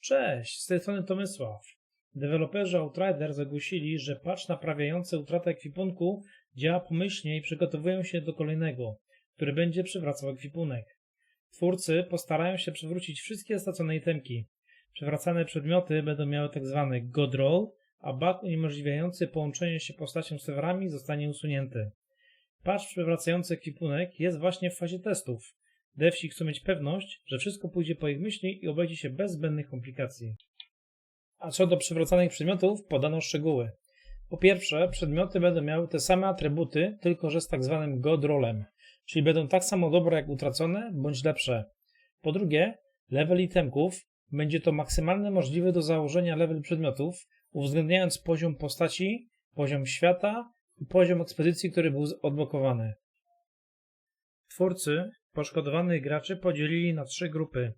Cześć, z tej strony Tomysław. Deweloperzy Outrider zagłosili, że patch naprawiający utratę ekwipunku działa pomyślnie i przygotowują się do kolejnego, który będzie przywracał ekwipunek. Twórcy postarają się przywrócić wszystkie stracone itemki. Przywracane przedmioty będą miały tzw. god roll, a bug uniemożliwiający połączenie się postacią z serwerami zostanie usunięty. Patch przywracający ekwipunek jest właśnie w fazie testów. Devsi chcą mieć pewność, że wszystko pójdzie po ich myśli i obejdzie się bez zbędnych komplikacji. A co do przywracanych przedmiotów, podano szczegóły. Po pierwsze, przedmioty będą miały te same atrybuty, tylko że z tak zwanym god rollem, czyli będą tak samo dobre jak utracone, bądź lepsze. Po drugie, level itemków będzie to maksymalny możliwy do założenia level przedmiotów, uwzględniając poziom postaci, poziom świata i poziom ekspedycji, który był odblokowany. Twórcy poszkodowanych graczy podzielili na trzy grupy.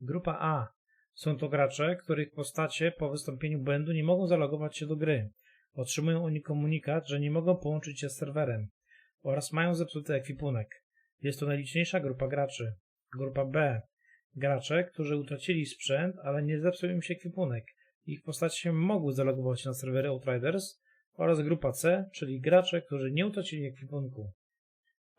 Grupa A są to gracze, których postacie po wystąpieniu błędu nie mogą zalogować się do gry. Otrzymują oni komunikat, że nie mogą połączyć się z serwerem oraz mają zepsuty ekwipunek. Jest to najliczniejsza grupa graczy. Grupa B. Gracze, którzy utracili sprzęt, ale nie zepsuł im się ekwipunek. Ich postacie mogły zalogować się na serwery Outriders oraz grupa C, czyli gracze, którzy nie utracili ekwipunku.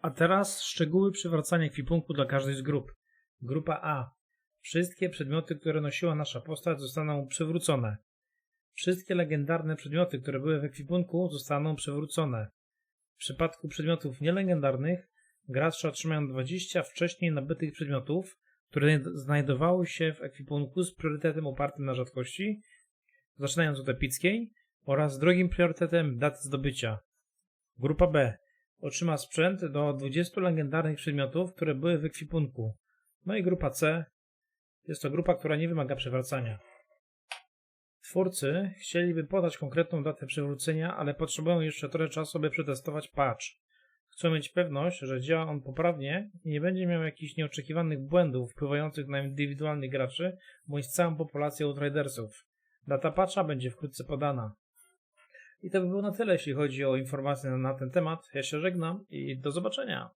A teraz szczegóły przywracania ekwipunku dla każdej z grup. Grupa A. Wszystkie przedmioty, które nosiła nasza postać zostaną przywrócone. Wszystkie legendarne przedmioty, które były w ekwipunku zostaną przywrócone. W przypadku przedmiotów nielegendarnych gracze otrzymają 20 wcześniej nabytych przedmiotów, które znajdowały się w ekwipunku z priorytetem opartym na rzadkości, zaczynając od epickiej oraz drugim priorytetem daty zdobycia. Grupa B otrzyma sprzęt do 20 legendarnych przedmiotów, które były w ekwipunku. No i grupa C jest to grupa, która nie wymaga przywracania. Twórcy chcieliby podać konkretną datę przywrócenia, ale potrzebują jeszcze trochę czasu, by przetestować patch. Chcą mieć pewność, że działa on poprawnie i nie będzie miał jakichś nieoczekiwanych błędów wpływających na indywidualnych graczy bądź całą populację Outridersów. Data patcha będzie wkrótce podana. I to by było na tyle, jeśli chodzi o informacje na ten temat. Ja się żegnam i do zobaczenia.